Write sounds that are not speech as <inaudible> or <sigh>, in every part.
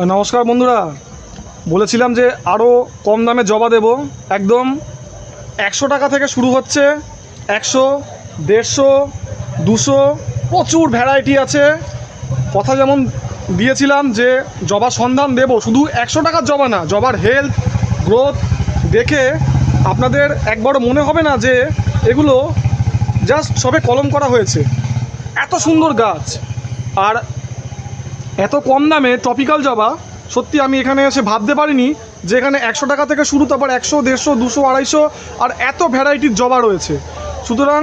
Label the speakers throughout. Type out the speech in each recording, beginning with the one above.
Speaker 1: নমস্কার বন্ধুরা। বলেছিলাম যে আরও কম দামে জবা দেব। একদম একশো টাকা থেকে শুরু হচ্ছে। একশো, দেড়শো, দুশো, প্রচুর ভ্যারাইটি আছে। কথা যেমন দিয়েছিলাম যে জবা সন্ধান দেব, শুধু একশো টাকার জবা না, জবার হেলথ গ্রোথ দেখে আপনাদের একবারও মনে হবে না যে এগুলো জাস্ট সবে কলম করা হয়েছে। এত সুন্দর গাছ। আর এত কম দামে টপিক্যাল জবা, সত্যি আমি এখানে এসে ভাবতে পারিনি যে এখানে একশো টাকা থেকে শুরু তারপর একশো, দেড়শো, দুশো, আড়াইশো, আর এত ভ্যারাইটির জবা রয়েছে। সুতরাং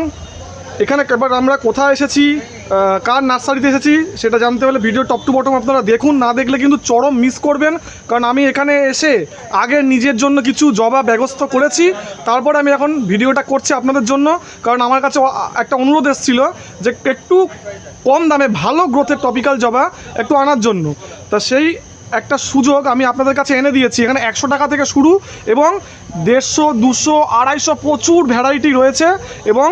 Speaker 1: এখানে এবার আমরা কোথায় এসেছি? কার নার্সারিতে এসেছি সেটা জানতে হলে ভিডিও টপ টু বটম আপনারা দেখুন, না দেখলে কিন্তু চরম মিস করবেন, কারণ আমি এখানে এসে আগে নিজের জন্য কিছু জবা ব্যবস্থা করেছি, তারপরে আমি এখন ভিডিওটা করছি আপনাদের জন্য, কারণ আমার কাছে একটা অনুরোধ এসেছিল যে একটু কম দামে ভালো গ্রোথের টপিক্যাল জবা একটু আনার জন্য। তা সেই একটা সুযোগ আমি আপনাদের কাছে এনে দিয়েছি, এখানে একশো টাকা থেকে শুরু এবং দেড়শো, দুশো, আড়াইশো প্রচুর ভ্যারাইটি রয়েছে এবং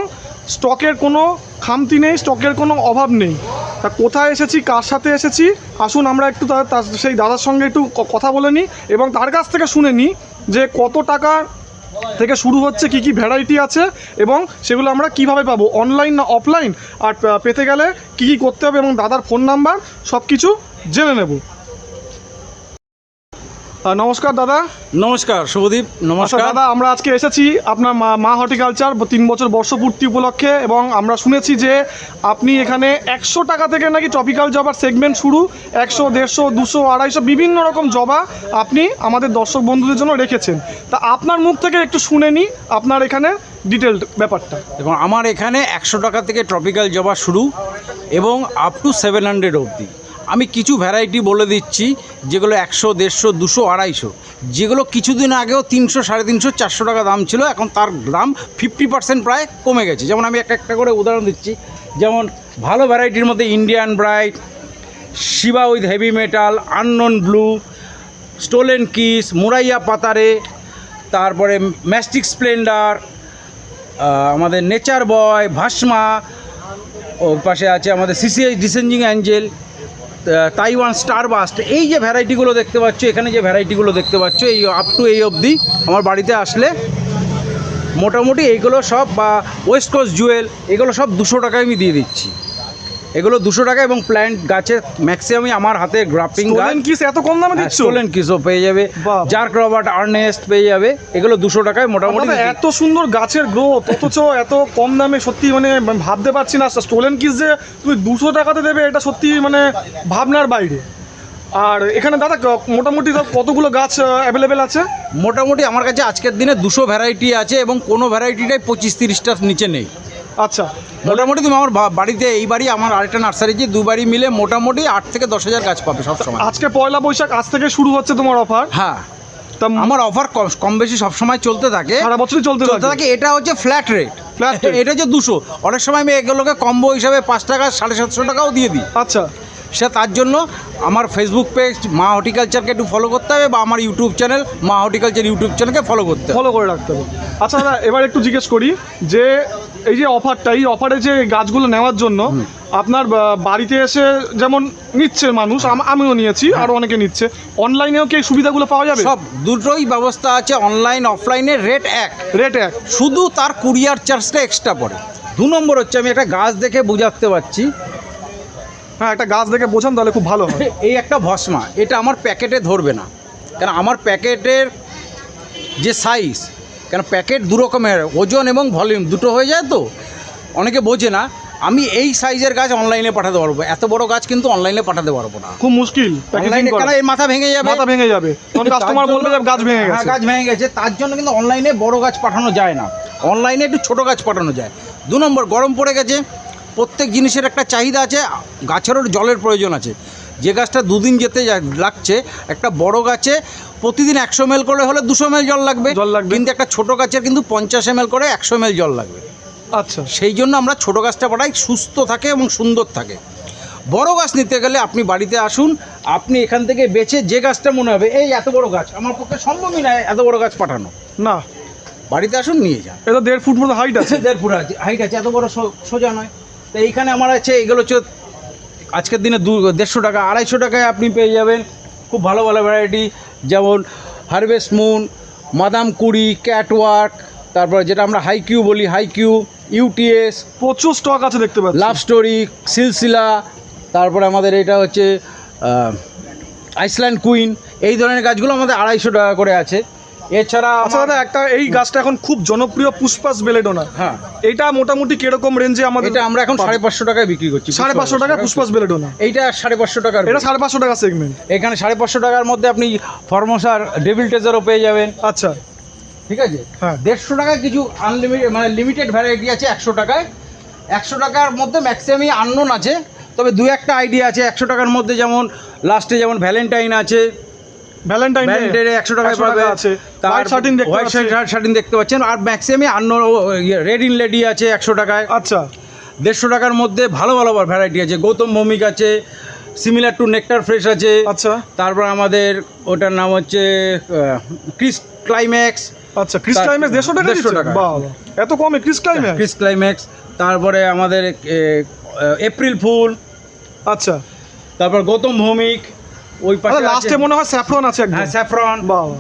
Speaker 1: স্টকের কোনো খামতি নেই, স্টকের কোনো অভাব নেই। তা কোথায় এসেছি, কার সাথে এসেছি? আসুন আমরা একটু তার সেই দাদার সঙ্গে একটু কথা বলে নিই এবং তার কাছ থেকে শুনে নিই যে কত টাকা থেকে শুরু হচ্ছে, কি কি ভ্যারাইটি আছে এবং সেগুলো আমরা কীভাবে পাবো অনলাইন না অফলাইন আর পেতে গেলে কি কি করতে হবে এবং দাদার ফোন নাম্বার সব কিছু জেনে নেব। নমস্কার দাদা।
Speaker 2: নমস্কার শুভদীপ
Speaker 1: আচ্ছা
Speaker 2: নমস্কার।
Speaker 1: দাদা আমরা আজকে এসেছি আপনার মা মা হর্টিকালচার তিন বছর বর্ষপূর্তি উপলক্ষে এবং আমরা শুনেছি যে আপনি এখানে একশো টাকা থেকে নাকি টপিক্যাল জবার সেগমেন্ট শুরু একশো দেড়শো দুশো আড়াইশো বিভিন্ন রকম জবা আপনি আমাদের দর্শক বন্ধুদের জন্য রেখেছেন। তা আপনার মুখ থেকে একটু শুনে নিই আপনার এখানে ডিটেলড ব্যাপারটা।
Speaker 2: এবং আমার এখানে একশো টাকা থেকে ট্রপিক্যাল জবা শুরু এবং আপ টু সেভেন হান্ড্রেড অবধি। আমি কিছু ভ্যারাইটি বলে দিচ্ছি, যেগুলো একশো, দেড়শো, দুশো, আড়াইশো। যেগুলো কিছুদিন আগেও তিনশো, সাড়ে তিনশো, চারশো টাকা দাম ছিল, এখন তার দাম ফিফটি পার্সেন্ট প্রায় কমে গেছে। যেমন আমি একটা একটা করে উদাহরণ দিচ্ছি। যেমন ভালো ভ্যারাইটির মধ্যে Indian bright Shiva with heavy metal unknown blue stolen kiss মুরাইয়া পাতারে তারপরে ম্যাস্টিক স্প্লেন্ডার আমাদের নেচার বয় ভাসমা ও পাশে আছে আমাদের সিসিএস ডিসেঞ্জিং অ্যাঞ্জেল তাইওয়ান স্টারবাস্ট এই যে ভ্যারাইটিগুলো দেখতে পাচ্ছ, এখানে যে ভ্যারাইটিগুলো দেখতে পাচ্ছ, এই আপ টু এই অবধি আমার বাড়িতে আসলে মোটামুটি এইগুলো সব বা ওয়েস্ট কোস্ট জুয়েল এগুলো সব দুশো টাকায় আমি দিয়ে দিচ্ছি। এগুলো দুশো টাকা এবং প্ল্যান্ট গাছের ম্যাক্সিমামই আমার হাতে গ্রাফটিং
Speaker 1: কিস এত কম দামে দিচ্ছ?
Speaker 2: স্টোলেন কিসও পেয়ে যাবে। জার্ক রবার্ট আর্নেস্ট পেয়ে যাবে। এগুলো দুশো টাকায় মোটামুটি
Speaker 1: এত সুন্দর গাছের গ্রোথ অথচ এত কম দামে সত্যি মানে ভাবতে পারছি না। স্টোলেন কিস যে তুমি দুশো টাকাতে দেবে এটা সত্যি মানে ভাবনার বাইরে। আর এখানে দাদা মোটামুটি কতগুলো গাছ অ্যাভেলেবেল আছে?
Speaker 2: মোটামুটি আমার কাছে আজকের দিনে দুশো ভ্যারাইটি আছে এবং কোনো ভ্যারাইটিটাই পঁচিশ তিরিশটার নিচে নেই।
Speaker 1: আচ্ছা
Speaker 2: মোটামুটি তুমি আমার বাড়িতে এই বাড়ি আমার আরেকটা নার্সারি যে দু বাড়ি মিলে মোটামুটি আট থেকে দশ হাজার গাছ পাবে সবসময়।
Speaker 1: আজকে পয়লা বৈশাখ আজ থেকে শুরু হচ্ছে তোমার অফার?
Speaker 2: হ্যাঁ।
Speaker 1: তা
Speaker 2: আমার অফার কম বেশি সবসময় চলতে থাকে।
Speaker 1: সারা বছরই চলতে থাকে?
Speaker 2: এটা হচ্ছে ফ্ল্যাট রেট
Speaker 1: ফ্ল্যাট।
Speaker 2: এটা হচ্ছে দুশো। অনেক সময় আমি এগুলোকে কম্বো হিসাবে পাঁচ টাকা সাড়ে সাতশো টাকাও দিয়ে দিই।
Speaker 1: আচ্ছা।
Speaker 2: সে তার জন্য আমার ফেসবুক পেজ মা হর্টিকালচারকে একটু ফলো করতে হবে বা আমার YouTube channel Maa horticulture YouTube চ্যানেলকে ফলো করতে
Speaker 1: ফলো করে রাখতে হবে। আচ্ছা দাদা এবার একটু জিজ্ঞেস করি যে এই যে অফারটা এই অফারে যে গাছগুলো নেওয়ার জন্য আপনার বাড়িতে এসে যেমন নিচ্ছে মানুষ আমিও নিয়েছি আরও অনেকে নিচ্ছে। অনলাইনেও কি এই সুবিধাগুলো পাওয়া যাবে?
Speaker 2: সব দুটোই ব্যবস্থা আছে অনলাইন অফলাইনে রেট এক।
Speaker 1: রেট এক।
Speaker 2: শুধু তার কুরিয়ার চার্জটা এক্সট্রা পড়ে। দু নম্বর হচ্ছে আমি একটা গাছ দেখে বুঝাতে পারছি।
Speaker 1: হ্যাঁ একটা গাছ দেখে বোঝান তাহলে খুব ভালো হয়। <laughs>
Speaker 2: এই একটা ভস্মা এটা আমার প্যাকেটে ধরবে না। কারণ আমার প্যাকেটের যে সাইজ কেন প্যাকেট দু রকমের ওজন এবং ভলিউম দুটো হয়ে যায় তো? অনেকে বোঝে না। আমি এই সাইজের গাছ অনলাইনে পাঠাতে পারব। এত বড় গাছ কিন্তু অনলাইনে পাঠাতে পারব না।
Speaker 1: খুব মুশকিল
Speaker 2: অনলাইনে
Speaker 1: করা।
Speaker 2: কেন? এর মাথা ভেঙে যাবে?
Speaker 1: মাথা ভেঙে যাবে। তখন কাস্টমার বলবে যে গাছ ভেঙে
Speaker 2: হ্যাঁ,
Speaker 1: গেছে।
Speaker 2: গাছ ভেঙে গেছে। তার জন্য কিন্তু অনলাইনে বড় গাছ পাঠানো যায় না। অনলাইনে একটু ছোট গাছ পাঠানো যায়। দু নম্বর গরম পড়ে গেছে। প্রত্যেক জিনিসের একটা চাহিদা আছে। গাছেরও জলের প্রয়োজন আছে। যে গাছটা দুদিন যেতে লাগছে একটা বড় গাছে প্রতিদিন একশো মেল করে হলে দুশো মেল জল লাগবে।
Speaker 1: জল লাগবে।
Speaker 2: কিন্তু একটা ছোট গাছের কিন্তু পঞ্চাশ এম করে একশো মেল জল লাগবে।
Speaker 1: আচ্ছা।
Speaker 2: সেই জন্য আমরা ছোট গাছটা পাঠাই সুস্থ থাকে এবং সুন্দর থাকে। বড় গাছ নিতে গেলে আপনি বাড়িতে আসুন আপনি এখান থেকে বেছে যে গাছটা মনে হবে এই এত বড় গাছ আমার পক্ষে সম্ভবই নয় এত বড় গাছ পাঠানো।
Speaker 1: না।
Speaker 2: বাড়িতে আসুন নিয়ে যান।
Speaker 1: এটা দেড় ফুট মতো হাইট আছে। <laughs>
Speaker 2: দেড় ফুট আছে হাইট আছে এত বড় সোজা নয়। তো এইখানে আমার আছে এগুলো হচ্ছে আজকের দিনে দু দেড়শো টাকা আড়াইশো টাকায় আপনি পেয়ে যাবেন খুব ভালো ভালো ভ্যারাইটি যেমন হারভেস্ট মুন মাদাম কুড়ি ক্যাটওয়ার্ক তারপরে যেটা আমরা হাইকিউ বলি হাইকিউ ইউটিএস
Speaker 1: প্রচুর স্টক আছে দেখতে পাচ্ছি।
Speaker 2: লাভ স্টোরি সিলসিলা তারপরে আমাদের এটা হচ্ছে আইসল্যান্ড কুইন এই ধরনের গাছগুলো আমাদের আড়াইশো টাকা করে আছে। এছাড়া
Speaker 1: আচ্ছা দাদা একটা এই গাছটা এখন খুব জনপ্রিয় পুষ্পাস বেলেডোনা।
Speaker 2: হ্যাঁ।
Speaker 1: এটা মোটামুটি কীরকম রেঞ্জে আমাদের
Speaker 2: এটা আমরা এখন সাড়ে পাঁচশো টাকায় বিক্রি করছি
Speaker 1: সাড়ে পাঁচশো টাকা পুষ্পাস বেলেডোনা।
Speaker 2: এইটা সাড়ে পাঁচশো টাকার
Speaker 1: এটা সাড়ে পাঁচশো টাকা সেগমেন্ট
Speaker 2: এখানে সাড়ে পাঁচশো টাকার মধ্যে আপনি ফর্মোসার ডেভিল টেজারও পেয়ে যাবেন।
Speaker 1: আচ্ছা।
Speaker 2: ঠিক আছে?
Speaker 1: হ্যাঁ।
Speaker 2: দেড়শো টাকায় কিছু আনলিমিটেড মানে লিমিটেড ভ্যারাইটি আছে একশো টাকায়। একশো টাকার মধ্যে ম্যাক্সিমামই আননোন আছে। তবে দু একটা আইডিয়া আছে একশো টাকার মধ্যে যেমন লাস্টে যেমন ভ্যালেন্টাইন আছে
Speaker 1: ভ্যালেন্টাইন
Speaker 2: টাকায় পাবে।
Speaker 1: আছে।
Speaker 2: তার
Speaker 1: হোয়াইট শার্টিন দেখতে
Speaker 2: হোয়াইট শার্টিন দেখতে পাচ্ছেন। আর ম্যাক্সিমামই আন্ন রেড ইন লেডি আছে একশো টাকায়।
Speaker 1: আচ্ছা।
Speaker 2: দেড়শো টাকার মধ্যে ভালো ভালো ভ্যারাইটি আছে। গৌতম ভৌমিক আছে সিমিলার টু নেকটার ফ্রেশ আছে।
Speaker 1: আচ্ছা।
Speaker 2: তারপর আমাদের ওটার নাম হচ্ছে ক্রিস ক্লাইম্যাক্স
Speaker 1: আচ্ছা ক্রিস ক্লাইম্যাক্স দেড়শো টাকা
Speaker 2: 150 টাকা।
Speaker 1: বাহ বাহ। এত কমে ক্রিস ক্লাইম্যাক্স
Speaker 2: ক্রিস ক্লাইম্যাক্স তারপরে আমাদের এপ্রিল ফুল
Speaker 1: আচ্ছা।
Speaker 2: তারপর গৌতম ভৌমিক। ওই পাশে
Speaker 1: লাস্টে মনে হয় স্যাফরন আছে একদম।
Speaker 2: হ্যাঁ স্যাফরন।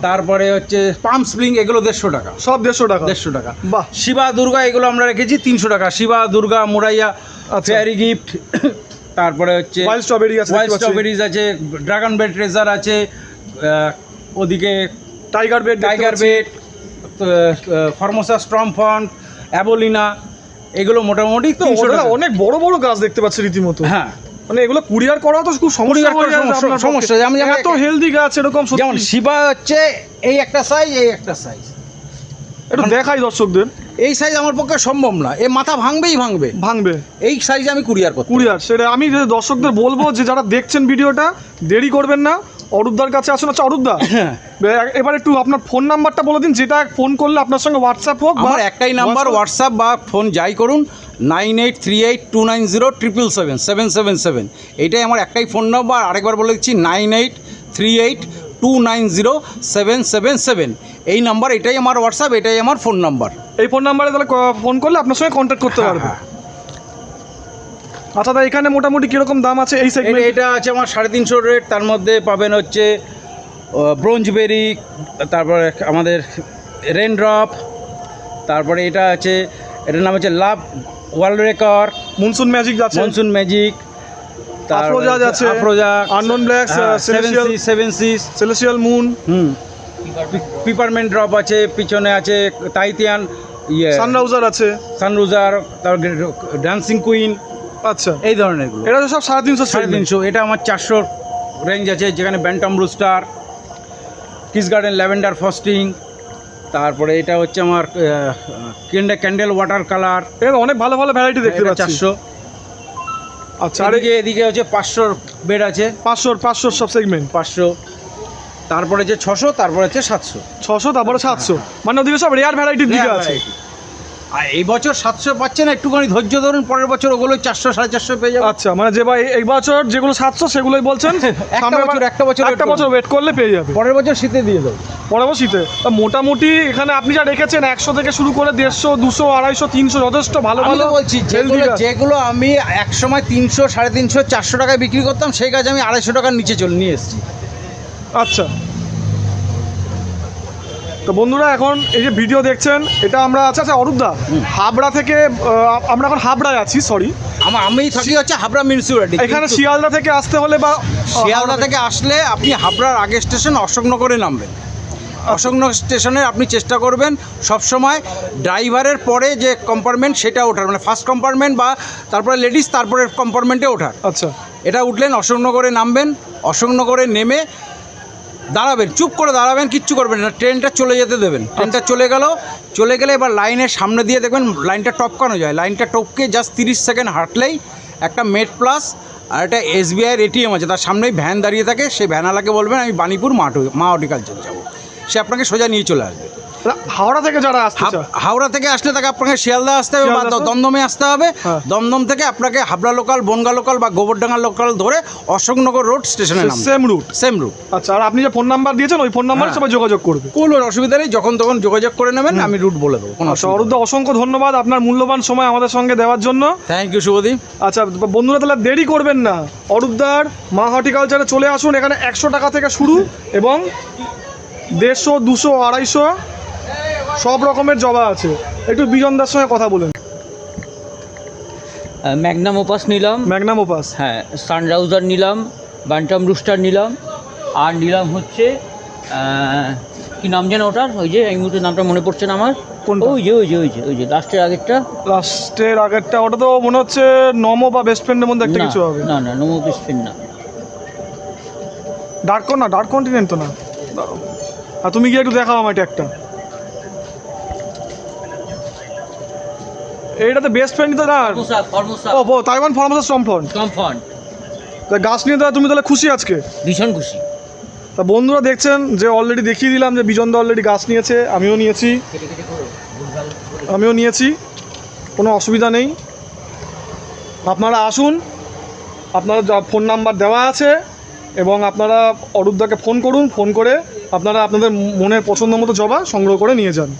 Speaker 2: তারপরে হচ্ছে পাম স্প্রিং এগুলো দেড়শো টাকা।
Speaker 1: সব দেড়শো টাকা।
Speaker 2: দেড়শো টাকা।
Speaker 1: বাহ।
Speaker 2: শিবা দুর্গা এগুলো আমরা রেখেছি তিনশো টাকা। শিবা দুর্গা মুরাইয়া
Speaker 1: আচ্ছা।
Speaker 2: ফেয়ারি গিফট তারপরে হচ্ছে
Speaker 1: ওয়াইল্ড স্ট্রবেরি আছে
Speaker 2: ওয়াইল্ড স্ট্রবেরিজ আছে ড্রাগন বেড ট্রেজার আছে ওদিকে
Speaker 1: tiger bed
Speaker 2: tiger bed Formosa storm font অ্যাবোলিনা এগুলো মোটামুটি
Speaker 1: তো অনেক বড় বড় গাছ দেখতে পাচ্ছি রীতিমতো।
Speaker 2: হ্যাঁ।
Speaker 1: মানে এগুলো কুরিয়ার করা তো খুব সমস্যা
Speaker 2: সমস্যা- যেমন-
Speaker 1: এত হেলদি গাছ এরকম
Speaker 2: যেমন শিবা হচ্ছে এই একটা সাইজ এই একটা সাইজ
Speaker 1: একটু দেখাই দর্শকদের।
Speaker 2: এই সাইজ আমার পক্ষে সম্ভব না। এ মাথা ভাঙবেই ভাঙবে।
Speaker 1: ভাঙবে।
Speaker 2: এই সাইজে আমি কুরিয়ার করতে
Speaker 1: কুরিয়ার সেটা আমি দর্শকদের বলব যে যারা দেখছেন ভিডিওটা দেরি করবেন না। অরূপদার কাছে আসুন। আচ্ছা অরূপদা
Speaker 2: হ্যাঁ।
Speaker 1: এবার একটু আপনার ফোন নাম্বারটা বলে দিন যেটা ফোন করলে আপনার সঙ্গে হোয়াটসঅ্যাপ হোক বা
Speaker 2: আমার একটাই নাম্বার
Speaker 1: WhatsApp-
Speaker 2: হোয়াটসঅ্যাপ বা ফোন যাই করুন nine eight three eight two nine zero triple seven seven seven seven এইটাই আমার একটাই ফোন নাম্বার আরেকবার বলে দিচ্ছি nine eight three eight two nine zero seven seven seven এই নাম্বার এটাই আমার হোয়াটসঅ্যাপ এটাই আমার ফোন নাম্বার
Speaker 1: এই ফোন নাম্বারে তাহলে ফোন করলে আপনার সঙ্গে কন্ট্যাক্ট করতে
Speaker 2: হ্যাঁ,
Speaker 1: পারবে। আচ্ছা দা এখানে মোটামুটি কীরকম দাম আছে এই সেগমেন্ট
Speaker 2: এটা আছে আমার সাড়ে তিনশো রেট তার মধ্যে পাবেন হচ্ছে ব্রোঞ্জবেরি তারপরে আমাদের রেনড্রপ তারপরে এটা আছে এটার নাম হচ্ছে love world record
Speaker 1: monsoon magic আছে
Speaker 2: মনসুন ম্যাজিক
Speaker 1: আফরোজাজ আছে,
Speaker 2: Afroza
Speaker 1: Unknown Blacks, uh,
Speaker 2: seven seas
Speaker 1: celestial moon
Speaker 2: hmm. Peppermint drop আছে পিছনে আছে তাইতিয়ান ইয়ে।
Speaker 1: সানরাউজার আছে।
Speaker 2: সানরুজার তারপর ডান্সিং কুইন
Speaker 1: আচ্ছা।
Speaker 2: এই ধরনেরগুলো
Speaker 1: এটা তো সব সাড়ে তিনশো
Speaker 2: সাড়ে তিনশো এটা আমার চারশো রেঞ্জ আছে যেখানে bantam rooster kiss garden lavender frosting তারপরে এটা হচ্ছে আমার ক্যান্ডেল ক্যান্ডেল ওয়াটার কালার
Speaker 1: অনেক ভালো ভালো ভ্যারাইটি দেখতে পাচ্ছি।
Speaker 2: চারশো।
Speaker 1: আচ্ছা আর
Speaker 2: এদিকে এদিকে হচ্ছে পাঁচশোর বেড আছে।
Speaker 1: পাঁচশোর পাঁচশোর সব সেগমেন্ট
Speaker 2: পাঁচশো। তারপরে যে ছশো তারপরে হচ্ছে সাতশো।
Speaker 1: ছশো তারপরে সাতশো। মানে ওদিকে সব রেয়ার ভ্যারাইটির দিকে আছে।
Speaker 2: আর এই বছর সাতশো পাচ্ছেন একটুখানি ধৈর্য ধরুন পরের বছর ওগুলো চারশো সাড়ে চারশো পেয়ে যাবে।
Speaker 1: আচ্ছা মানে যে ভাই এই বছর যেগুলো সাতশো সেগুলোই বলছেন? <laughs>
Speaker 2: একটা বছর, একটা বছর
Speaker 1: একটা বছর ওয়েট করলে পেয়ে যাবে।
Speaker 2: পরের বছর শীতে দিয়ে দেবো।
Speaker 1: পরের শীতে। তা মোটামুটি এখানে আপনি যা রেখেছেন একশো থেকে শুরু করে দেড়শো দুশো আড়াইশো তিনশো যথেষ্ট ভালো ভালো
Speaker 2: বলছি যেগুলো যেগুলো আমি এক সময় তিনশো সাড়ে তিনশো চারশো টাকায় বিক্রি করতাম সেই গাছ আমি আড়াইশো টাকার নিচে চলে নিয়ে এসেছি।
Speaker 1: আচ্ছা। তো বন্ধুরা এখন এই যে ভিডিও দেখছেন এটা আমরা আচ্ছা আচ্ছা অরূপদা হাবড়া থেকে আমরা এখন হাবড়ায় আছি সরি
Speaker 2: আমার আমি থাকি হচ্ছে হাবড়া মিউনিসিপ্যালিটি
Speaker 1: এখানে শিয়ালদা থেকে আসতে হলে বা
Speaker 2: শিয়ালদা থেকে আসলে আপনি হাবড়ার আগের স্টেশন অশোকনগরে নামবেন। অশোকনগর স্টেশনে আপনি চেষ্টা করবেন সবসময় ড্রাইভারের পরে যে কম্পার্টমেন্ট সেটা ওঠার মানে ফার্স্ট কম্পার্টমেন্ট বা তারপরে লেডিস তারপরে কম্পার্টমেন্টে ওঠার।
Speaker 1: আচ্ছা।
Speaker 2: এটা উঠলেন অশোকনগরে নামবেন অশোকনগরে নেমে দাঁড়াবেন, চুপ করে দাঁড়াবেন, কিচ্ছু করবেন না। ট্রেনটা চলে যেতে দেবেন। ট্রেনটা চলে গেল, চলে গেলে এবার লাইনের সামনে দিয়ে দেখবেন লাইনটা টপকানো যায়। লাইনটা টপকে জাস্ট তিরিশ সেকেন্ড হাঁটলেই একটা মেট প্লাস আর একটা এসবিআইয়ের এটিএম আছে। তার সামনেই ভ্যান দাঁড়িয়ে থাকে। সেই ভ্যানওয়ালাকে বলবেন, আমি বানিপুর মা মা হর্টিকালচার যাব। সে আপনাকে সোজা নিয়ে চলে আসবে।
Speaker 1: হাওড়া থেকে যারা আসতে
Speaker 2: হাওড়া থেকে আসলে তাকে আপনাকে শিয়ালদা আসতে হবে বা দমদমে আসতে হবে।
Speaker 1: হ্যাঁ।
Speaker 2: দমদম থেকে আপনাকে হাবড়া লোকাল বনগা লোকাল বা গোবরডাঙ্গা লোকাল ধরে অশোকনগর রোড স্টেশনে
Speaker 1: সেম রুট
Speaker 2: সেম রুট
Speaker 1: আচ্ছা আর আপনি যে ফোন নাম্বার দিয়েছেন ওই ফোন নাম্বারে
Speaker 2: হ্যাঁ।
Speaker 1: সবাই যোগাযোগ করবে।
Speaker 2: কোনো অসুবিধা নেই যখন তখন যোগাযোগ করে নেবেন আমি রুট বলে দেবো কোনো
Speaker 1: আচ্ছা অরুদ্ধ অসংখ্য ধন্যবাদ আপনার মূল্যবান সময় আমাদের সঙ্গে দেওয়ার জন্য।
Speaker 2: Thank you Subhadeep.
Speaker 1: আচ্ছা বন্ধুরা তাহলে দেরি করবেন না। অরূপদার মা হর্টিকালচারে চলে আসুন এখানে একশো টাকা থেকে শুরু এবং দেড়শো দুশো আড়াইশো সব রকমের জবা আছে। একটু বিজনদার সঙ্গে কথা বলেন।
Speaker 3: ম্যাগনাম ওপাস নিলাম।
Speaker 1: Magnum opus.
Speaker 3: হ্যাঁ সানরাউজার নিলাম বান্টাম রুস্টার নিলাম আর নিলাম হচ্ছে কি নাম যেন ওটার? ওই যে এই মুহূর্তে নামটা মনে পড়ছে না আমার? ওই যে ওই যে ওই যে ওই যে লাস্টের আগেরটা।
Speaker 1: লাস্টের আগেরটা ওটা তো মনে হচ্ছে নমো বা বেস্ট ফ্রেন্ডের মধ্যে একটা কিছু হবে।
Speaker 3: না না নোমো ফ্রেন্ড না।
Speaker 1: ডার্ক না ডার্ক কন্টিনেন্ট তো না। আর তুমি গিয়ে একটু দেখাও আমার এটা একটা এইটাতে বেস্ট ফ্রেন্ড তো না ও ও, তাইওয়ান ফার্মাসের স্টমফ্রন্ট
Speaker 3: কমফর্ট
Speaker 1: তা গাছ নিয়ে তাহলে তুমি তাহলে খুশি আজকে?
Speaker 3: ভীষণ খুশি।
Speaker 1: তা বন্ধুরা দেখছেন যে অলরেডি দেখিয়ে দিলাম যে বিজনদা অলরেডি গাছ নিয়েছে আমিও নিয়েছি। আমিও নিয়েছি কোনো অসুবিধা নেই। আপনারা আসুন আপনারা যা ফোন নাম্বার দেওয়া আছে এবং আপনারা অরূপদাকে ফোন করুন ফোন করে আপনারা আপনাদের মনের পছন্দ মতো জবা সংগ্রহ করে নিয়ে যান।